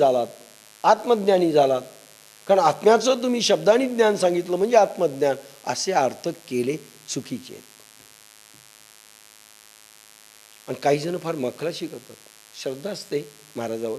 झालात आत्मज्ञानी झालात. कारण आत्म्याचं तुम्ही शब्दाने ज्ञान सांगितलं म्हणजे आत्मज्ञान असे अर्थ केले चुकीचे. आणि काही जण फार मखलाशी करतात. श्रद्धा असते महाराजावर.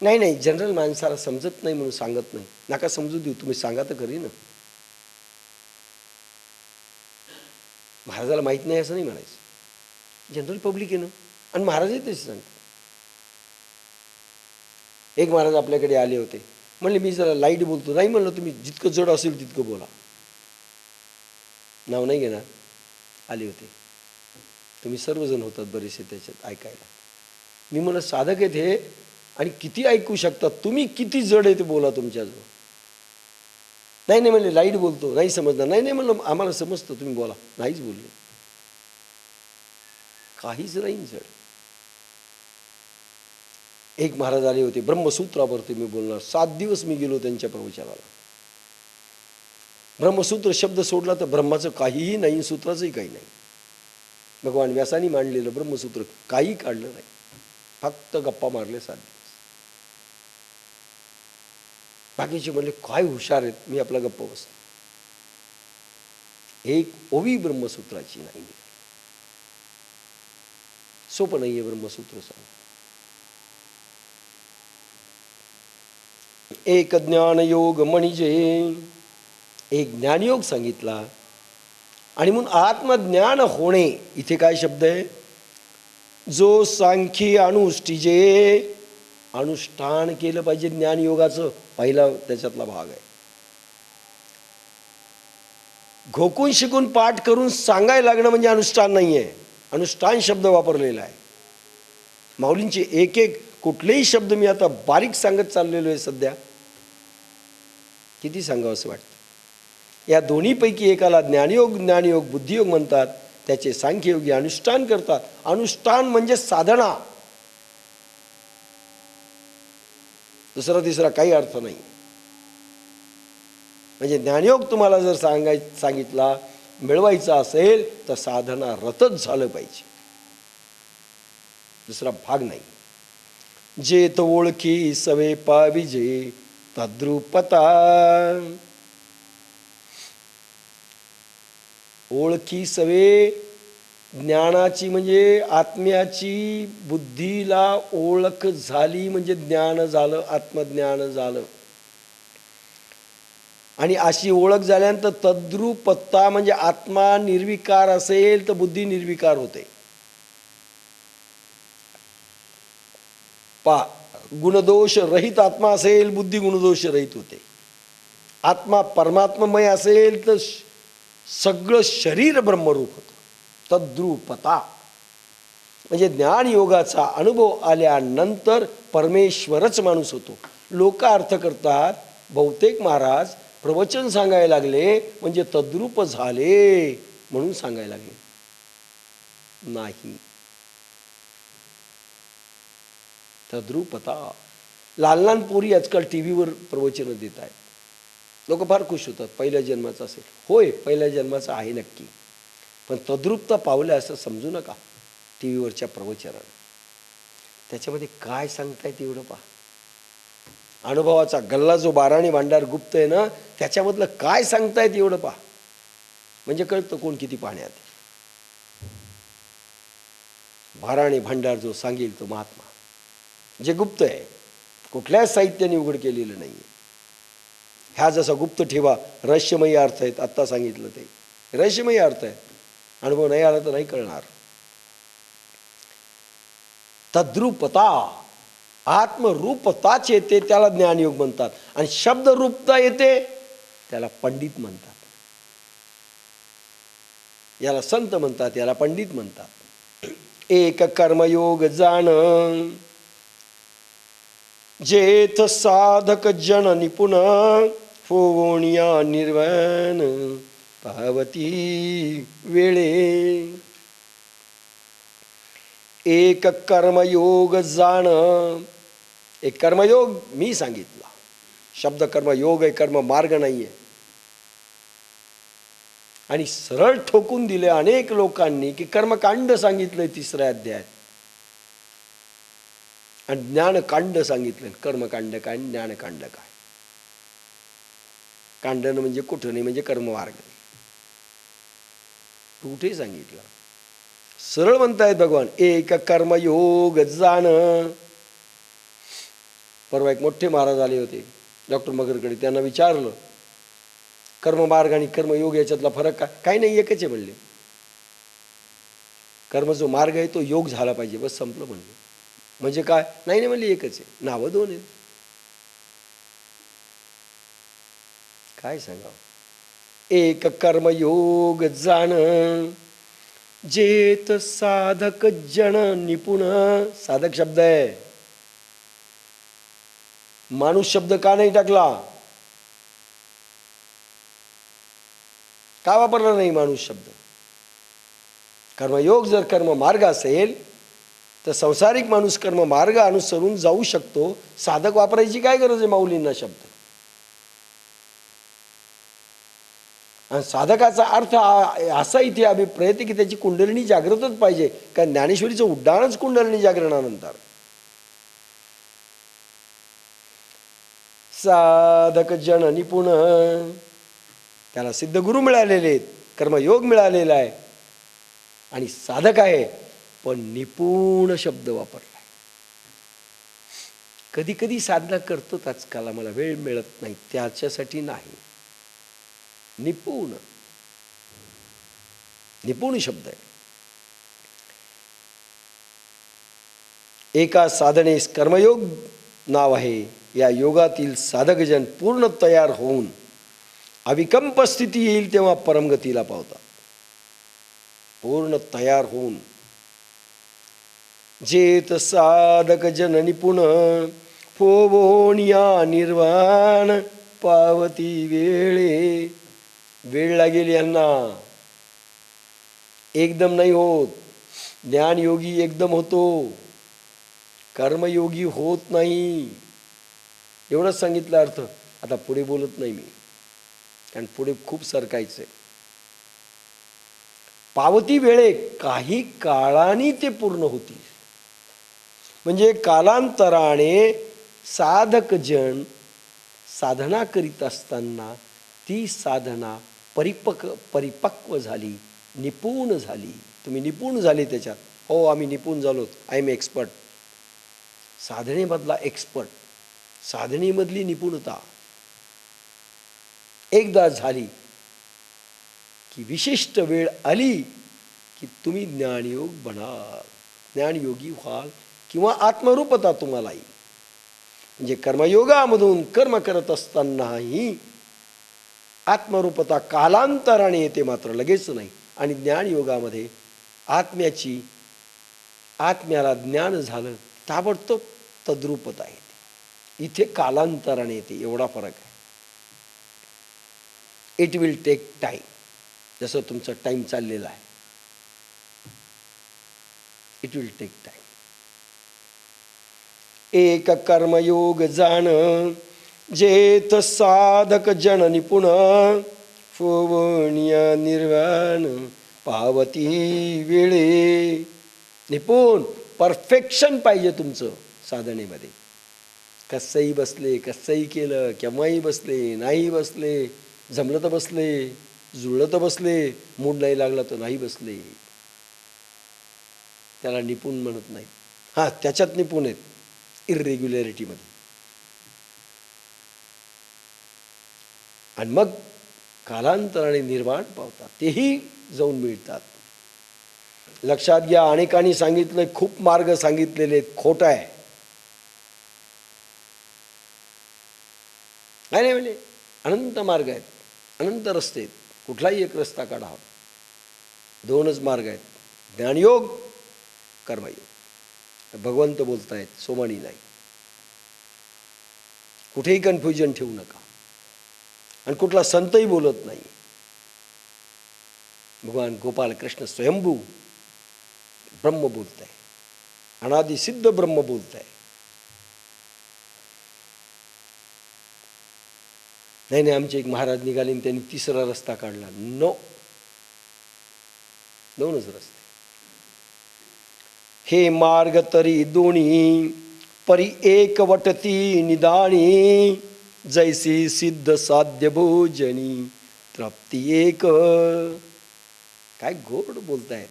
नाही नाही जनरल माणसाला समजत नाही म्हणून सांगत नाही. नाका समजू देऊ तुम्ही सांगा तर खरी ना. महाराजाला माहीत नाही असं नाही म्हणायचं. जनरल पब्लिक आहे ना. आणि महाराजही तेच सांगतात. एक महाराज आपल्याकडे आले होते. म्हणले मी जरा लाइट बोलतो. नाही म्हणलं तुम्ही जितकं जड असेल तितकं बोला. नाव नाही घेणार. आले होते. तुम्ही सर्वजण होतात बरेचसे त्याच्यात ऐकायला. मी म्हणलं साधक आहेत हे आणि किती ऐकू शकतात. तुम्ही किती जड आहे ते बोला तुमच्याजवळ. नाही नाही म्हणले लाइट बोलतो. नाही समजणार. नाही नाही म्हणलं आम्हाला समजतं. तुम्ही बोला. नाहीच बोलले. काहीच नाही जड. एक महाराज आले होते. ब्रह्मसूत्रावरती मी बोलणार. सात दिवस मी गेलो त्यांच्या प्रवचनाला. ब्रह्मसूत्र शब्द सोडला तर ब्रह्माचं काहीही नाही सूत्राचंही काही नाही. भगवान व्यासानी मांडलेलं ब्रह्मसूत्र काही काढलं नाही. फक्त गप्पा मारले सात दिवस. बाकीचे म्हणले काय हुशार आहेत मी आपला गप्पा बसतो. एक ओवी ब्रह्मसूत्राची नाही. सोपं नाहीये ब्रह्मसूत्र सांग एक ज्ञानयोग म्हणजे एक ज्ञानयोग सांगितला. आणि म्हणून आत्मज्ञान होणे इथे काय शब्द आहे? जो सांख्यी अनुष्ठीजे. अनुष्ठान केलं पाहिजे ज्ञानयोगाचं पहिला त्याच्यातला भाग आहे. घोकून शिकून पाठ करून सांगायला लागणं म्हणजे अनुष्ठान नाही आहे अनुष्ठान शब्द वापरलेला आहे. माऊलींचे एक एक कुठलेही शब्द मी आता बारीक सांगत चाललेलो आहे सध्या. किती सांगावं असं वाटतं? या दोन्हीपैकी एकाला ज्ञानयोग ज्ञानयोग बुद्धियोग म्हणतात. त्याचे सांख्ययोगी अनुष्ठान करतात. अनुष्ठान म्हणजे साधना. दुसरा तिसरा काही अर्थ नाही. म्हणजे ज्ञानयोग तुम्हाला जर सांगाय सांगितला मिळवायचा असेल तर साधना रतच झालं पाहिजे. दुसरा भाग नाही. जे तो ओळखी सवे पाविजे तद्रुपता। ओळखी सवे ज्ञानाची म्हणजे आत्म्याची बुद्धीला ओळख झाली म्हणजे ज्ञान झालं आत्मज्ञान झालं. आणि अशी ओळख झाल्यानंतर तद्रुपत्ता म्हणजे आत्मा निर्विकार असेल तर बुद्धी निर्विकार होते. पा गुणदोष रहित आत्मा असेल बुद्धी गुणदोष रहित होते. आत्मा परमात्ममय असेल तर सगळं शरीर ब्रह्मरूप होतं. तद्रुपता. म्हणजे ज्ञान योगाचा अनुभव आल्यानंतर परमेश्वरच माणूस होतो. लोक अर्थ करतात बहुतेक महाराज प्रवचन सांगायला लागले म्हणजे तद्रूप झाले म्हणून सांगायला लागले. नाही. सद्रुपता. लहान लहान पोरी आजकाल टी व्हीवर प्रवचनं देत आहेत. लोक फार खुश होतात पहिल्या जन्माचं असेल. होय पहिल्या जन्माचं आहे नक्की. पण तद्रुपता पावलं असं समजू नका टी व्हीवरच्या प्रवचनानं. त्याच्यामध्ये काय सांगतायत एवढं पहा. अनुभवाचा गल्ला जो बाराणी भांडार गुप्त आहे ना त्याच्यामधलं काय सांगतायत एवढं पहा. म्हणजे कळतं कोण किती पाहण्यात बाराणी भांडार जो सांगेल तो महात्मा. जे गुप्त आहे कुठल्याच साहित्याने उघड केलेलं नाही ह्या जसा गुप्त ठेवा रहस्यमयी अर्थ आहेत आत्ता सांगितलं ते. रहस्यमयी अर्थ आहे अनुभव नाही आला तर नाही कळणार. तद्रुपता आत्मरूपताच येते त्याला ज्ञानयोग म्हणतात. आणि शब्दरूपता येते त्याला पंडित म्हणतात. याला संत म्हणतात याला पंडित म्हणतात. एक कर्मयोग जाण. जेथ साधक जन निपुण फोवणिया निर्वण पावती वेळे. एक कर्मयोग जाण एक कर्मयोग मी सांगितला. शब्द कर्मयोग आहे कर्म मार्ग नाही आहे आणि सरळ ठोकून दिले अनेक लोकांनी की कर्मकांड सांगितलंय तिसऱ्या अध्यायात. आणि ज्ञानकांड सांगितलं. कर्मकांड काय ज्ञानकांड काय? कांडन म्हणजे कुठं नाही म्हणजे कर्ममार्ग कुठे सांगितलं. सरळ म्हणतायत भगवान एक कर्मयोग जाण. परवा एक मोठे महाराज आले होते डॉक्टर मगरकडे. त्यांना विचारलं कर्ममार्ग आणि कर्मयोग याच्यातला फरक काय? काही नाही एकच आहे म्हणले. कर्म जो मार्ग आहे तो योग झाला पाहिजे बस संपलं म्हणलं. म्हणजे काय? नाही नाही म्हणली एकच आहे. नावं दोन आहेत. काय सांगावं? एक कर्मयोग जाण जेत साधक जन निपुण. साधक शब्द आहे. माणूस शब्द का नाही टाकला? का वापरला नाही माणूस शब्द? कर्मयोग जर कर्म मार्ग असेल तर संसारिक माणूस कर्म मार्ग अनुसरून जाऊ शकतो. साधक वापरायची काय गरज आहे माऊलींना शब्द? आणि साधकाचा अर्थ असा इथे अभिप्रेत आहे की त्याची कुंडलिनी जागृतच पाहिजे. कारण ज्ञानेश्वरीचं उड्डाणच कुंडलिनी जागरणानंतर. साधक जन निपुण त्याला सिद्ध गुरु मिळालेले आहेत. कर्मयोग मिळालेला आहे. आणि साधक आहे. पण निपुण शब्द वापरला. कधी कधी साधना करतो आजकाल मला वेळ मिळत नाही त्याच्यासाठी नाही. निपुण. निपुण शब्द आहे. एका साधनेस कर्मयोग नाव आहे. या योगातील साधकजन पूर्ण तयार होऊन अविकंप स्थिती येईल तेव्हा परमगतीला पावतात. पूर्ण तयार होऊन जेत साधक जन निपुण फोवोनिया निर्वाण पावती वेळे. वेळ लागेल यांना. एकदम नाही होत. ज्ञानयोगी एकदम होतो. कर्मयोगी होत नाही. एवढंच सांगितलं अर्थ. आता पुढे बोलत नाही मी. कारण पुढे खूप सरकायचं आहे पावती वेळे काही काळाने ते पूर्ण होतील. म्हणजे कालांतराने साधकजन साधना करीत असताना ती साधना परिपक परिपक्व झाली निपुण झाली. तुम्ही निपुण झाले त्याच्यात. हो आम्ही निपुण झालो. आय एम एक्सपर्ट साधनेमधला एक्सपर्ट साधनेमधली निपुणता. एकदा झाली की विशिष्ट वेळ आली की तुम्ही ज्ञानयोग बनाल. ज्ञानयोगी व्हाल. किंवा आत्मरूपता तुम्हाला येईल म्हणजे कर्मयोगामधून कर्म करत असतानाही आत्मरूपता कालांतराने येते मात्र लगेच नाही. आणि ज्ञानयोगामध्ये आत्म्याची आत्म्याला ज्ञान झालं ताबडतोब तद्रूपता येते. इथे कालांतराने येते एवढा फरक आहे. इट विल टेक टाईम जसं तुमचं टाईम चाललेला आहे. इट विल टेक टाईम एक कर्मयोग जाण जेत साधक जन निपुण फोवणिया निर्वाण पावती वेळे. निपुण परफेक्शन पाहिजे तुमचं साधनेमध्ये. कसंही बसले कसंही केलं केव्हाही बसले नाही बसले जमलं तर बसले जुळलं तर बसले मूड नाही लागला तर नाही बसले. त्याला निपुण म्हणत नाही. हां त्याच्यात निपुण आहेत. इरेग्युलॅरिटीमध्ये आणि मग कालांतराने निर्माण पावतात. तेही जाऊन मिळतात. लक्षात घ्या अनेकांनी सांगितलं खूप मार्ग सांगितलेले आहेत खोट आहे. नाही म्हणजे अनंत मार्ग आहेत अनंत रस्ते आहेत. कुठलाही एक रस्ता काढा. दोनच मार्ग आहेत. ज्ञानयोग कर्मयोग. भगवंत बोलतायत सोमानी नाही. कुठेही कन्फ्युजन ठेवू नका. आणि कुठला संतही बोलत नाही. भगवान गोपाल कृष्ण स्वयंभू ब्रह्म बोलत आहे अनादिसिद्ध ब्रह्म बोलत आहे नाही नाही आमचे एक महाराज निघाले आणि त्यांनी तिसरा रस्ता काढला. नो. दोनच रस्ते. हे मार्ग तरी दोन्ही परी एक वटती निदाणी. जैसी सिद्ध साध्य भोजनी तृप्ती एक. काय गोड बोलतायत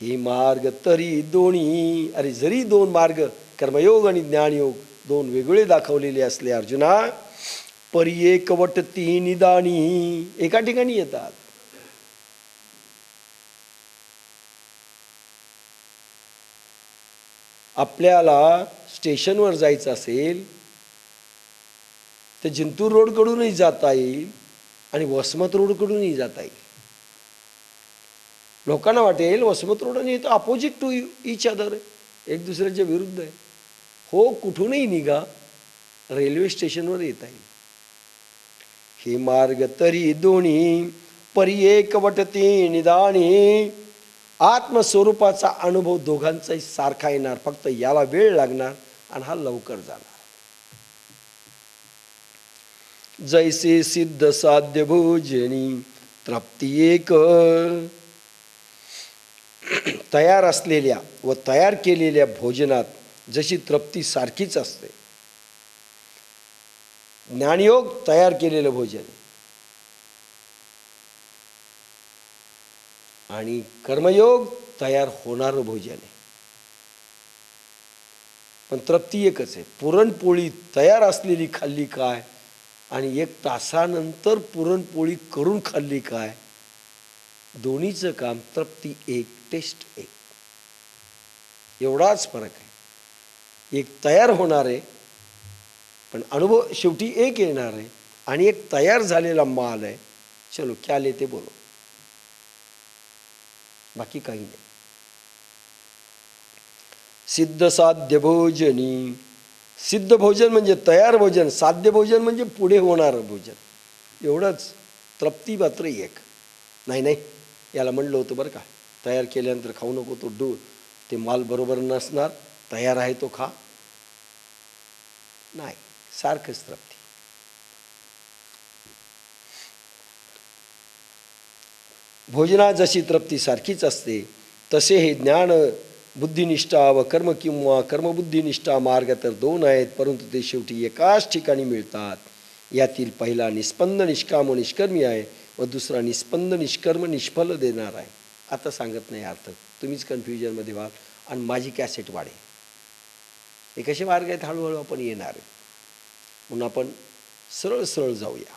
हे मार्ग तरी दोन्ही अरे जरी दोन मार्ग कर्मयोग आणि ज्ञानयोग दोन वेगळे दाखवलेले असले अर्जुना परी एक वटती एका ठिकाणी येतात. आपल्याला स्टेशनवर जायचं असेल तर जिंतूर रोडकडूनही जाता येईल आणि वसमत रोडकडूनही जाता येईल. लोकांना वाटेल वसमत रोड आणि तो अपोजिट टू इच अदर एक दुसऱ्याच्या विरुद्ध आहे. हो कुठूनही निघा रेल्वे स्टेशनवर येता येईल. हे मार्ग तरी दोन्ही परी एक वटती निदानी. आत्मस्वरूपाचा अनुभव दोघांचाही सारखा येणार फक्त याला वेळ लागणार आणि हा लवकर जाणार. जैसे सिद्ध साध्य भोजनी तृप्ती एक. तयार असलेल्या व तयार केलेल्या भोजनात जशी तृप्ती सारखीच असते. ज्ञानयोग तयार केलेलं भोजन. आणि कर्मयोग तयार होणार भोजन आहे पण तृप्ती एकच आहे. पुरणपोळी तयार असलेली खाल्ली काय? आणि एक तासानंतर पुरणपोळी करून खाल्ली काय? दोन्हीचं काम तृप्ती एक टेस्ट एक. एवढाच फरक आहे. एक तयार होणार आहे पण अनुभव शेवटी एक येणार आहे आणि एक तयार झालेला माल आहे. चलो क्या लेते बोलो. बाकी काही नाही. सिद्ध साध्य भोजनी सिद्ध भोजन म्हणजे तयार भोजन साध्य भोजन म्हणजे पुढे होणारं भोजन. एवढंच तृप्ती मात्र एक. नाही नाही याला म्हणलं होतं बरं का तयार केल्यानंतर खाऊ नको तो डो ते माल बरोबर नसणार तयार आहे तो खा. नाही सारखंच तृप्ती. भोजना जशी तृप्ती सारखीच असते तसे हे ज्ञान बुद्धिनिष्ठा व कर्म किंवा कर्मबुद्धिनिष्ठा मार्ग तर दोन आहेत परंतु ते शेवटी एकाच ठिकाणी मिळतात. यातील पहिला निष्पंद निष्काम निष्कर्मी आहे व दुसरा निष्पंद निष्कर्म निष्फल देणार आहे. आता सांगत नाही अर्थ. तुम्हीच कन्फ्युजनमध्ये व्हाल आणि माझी कॅसेट वाढेल. हे कसे मार्ग आहेत? हळूहळू आपण येणार. आहे म्हणून आपण सरळ सरळ जाऊया.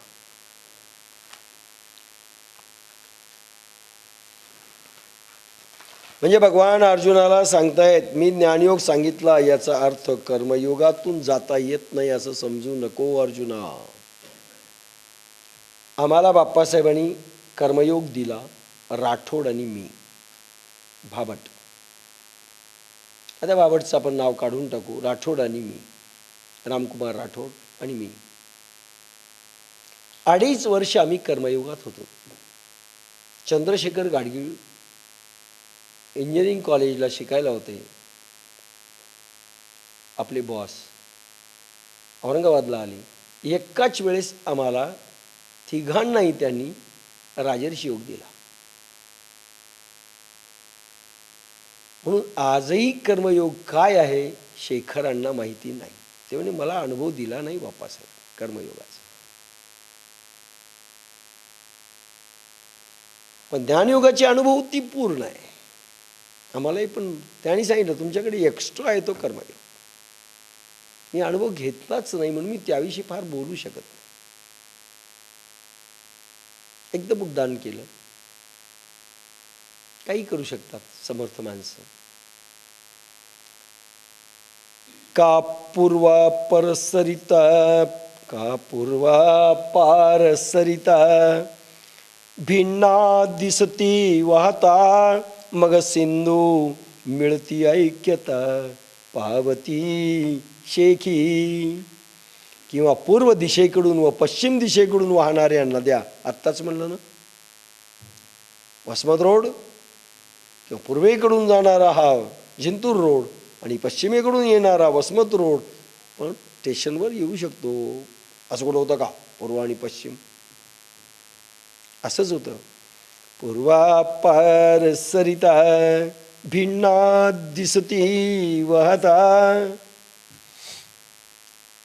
म्हणजे भगवान अर्जुनाला सांगतायत मी ज्ञानयोग सांगितला याचा अर्थ कर्मयोगातून जाता येत नाही असं समजू नको अर्जुना. आम्हाला बाप्पासाहेबांनी कर्मयोग दिला राठोड आणि मी. भाबट आता बाबटचं आपण नाव काढून टाकू राठोड आणि मी. रामकुमार राठोड आणि मी. अडीच वर्ष आम्ही कर्मयोगात होतो. चंद्रशेखर गाडगीळ इंजिनिअरिंग कॉलेजला शिकायला होते. आपले बॉस औरंगाबादला आले. एकाच वेळेस आम्हाला तिघांनाही त्यांनी राजर्षी योग दिला. म्हणून आजही कर्मयोग काय आहे शेखरांना माहिती नाही. ते म्हणजे मला अनुभव दिला नाही बाप्पासाहेब कर्मयोगाचा. पण ज्ञानयोगाचे अनुभव ती पूर्ण आहे. आम्हालाही पण त्यांनी सांगितलं तुमच्याकडे एक्स्ट्रा आहे तो कर्मयोग मी अनुभव घेतलाच नाही म्हणून मी त्याविषयी फार बोलू शकत नाही. एकदम उड्डाण केलं. काही करू शकतात समर्थ माणसं. का पूर्वा परसरिता का पूर्वा पारसरिता भिन्ना दिसती वाहता मग सिंधू मिळती ऐक्यता पावती शेखी. किंवा पूर्व दिशेकडून व पश्चिम दिशेकडून वाहणाऱ्या नद्या. आत्ताच म्हणलं ना? वसमत रोड किंवा पूर्वेकडून जाणारा हा जिंतूर रोड आणि पश्चिमेकडून येणारा वसमत रोड पण स्टेशनवर येऊ शकतो. असं कुठं होतं का? पूर्व आणि पश्चिम. असंच होतं. पूर्वापार सरिता भिन्ना दिसती वाहता।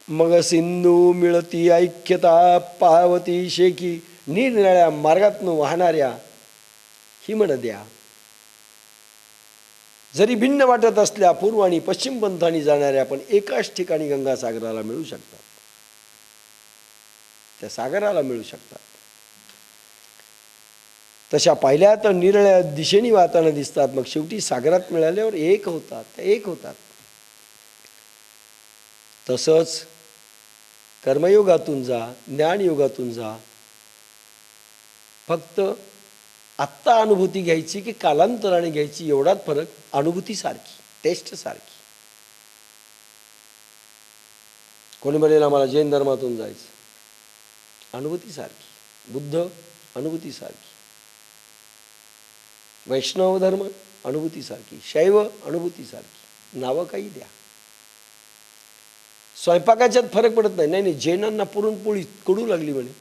मग सिंधू मिळती ऐक्यता पावती शेकी निरनिळ्या मार्गातून वाहणाऱ्या हिमनद्या. जरी भिन्न वाटत असल्या पूर्व आणि पश्चिम पंथाने जाणाऱ्या पण एकाच ठिकाणी गंगासागराला मिळू शकतात. त्या सागराला मिळू शकतात. तशा पाहिल्या तर निरळ्या दिशेने वाहताना दिसतात. मग शेवटी सागरात मिळाल्यावर एक होतात त्या एक होतात. तसंच कर्मयोगातून जा ज्ञानयोगातून जा. फक्त आत्ता अनुभूती घ्यायची की कालांतराने घ्यायची एवढाच फरक अनुभूती सारखी टेस्ट सारखी. कोणी म्हणेल आम्हाला जैन धर्मातून जायचं. अनुभूती सारखी. बुद्ध अनुभूती सारखी. वैष्णव धर्म अनुभूती सारखी शैव अनुभूती सारखी नावं काही द्या. स्वयंपाकाच्यात फरक पडत नाही. नाही नाही जैनांना पुरणपोळी कडू लागली म्हणे.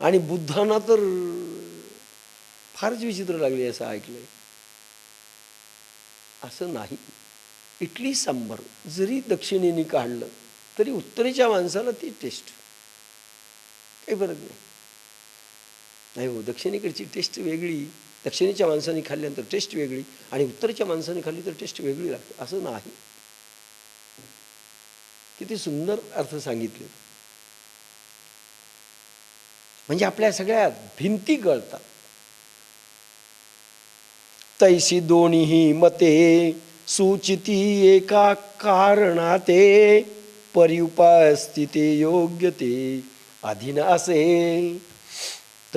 आणि बुद्धांना तर फारच विचित्र लागली असं ऐकलंय. असं नाही. इडली सांबार जरी दक्षिणेने काढलं तरी उत्तरेच्या माणसाला ती टेस्ट काही फरक नाही. नाही हो दक्षिणेकडची टेस्ट वेगळी दक्षिणेच्या माणसाने खाल्ल्यानंतर टेस्ट वेगळी आणि उत्तरेच्या माणसाने खाल्ली तर टेस्ट वेगळी लागते असं नाही. किती सुंदर अर्थ सांगितले. म्हणजे आपल्या सगळ्या भिंती गळतात. तैसी दोन्ही मते सुचिती एका कारणाते परिउपास्थिते योग्यते अधीन असे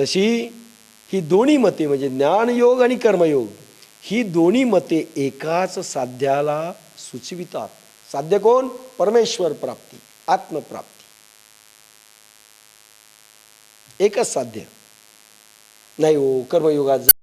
तशी ही दोन्ही मते म्हणजे ज्ञानयोग आणि कर्मयोग ही दोन्ही मते एकाच साध्याला सुचवितात. साध्य कोण? परमेश्वर प्राप्ती आत्मप्राप्ती. एकच साध्य. नाही हो कर्मयोगात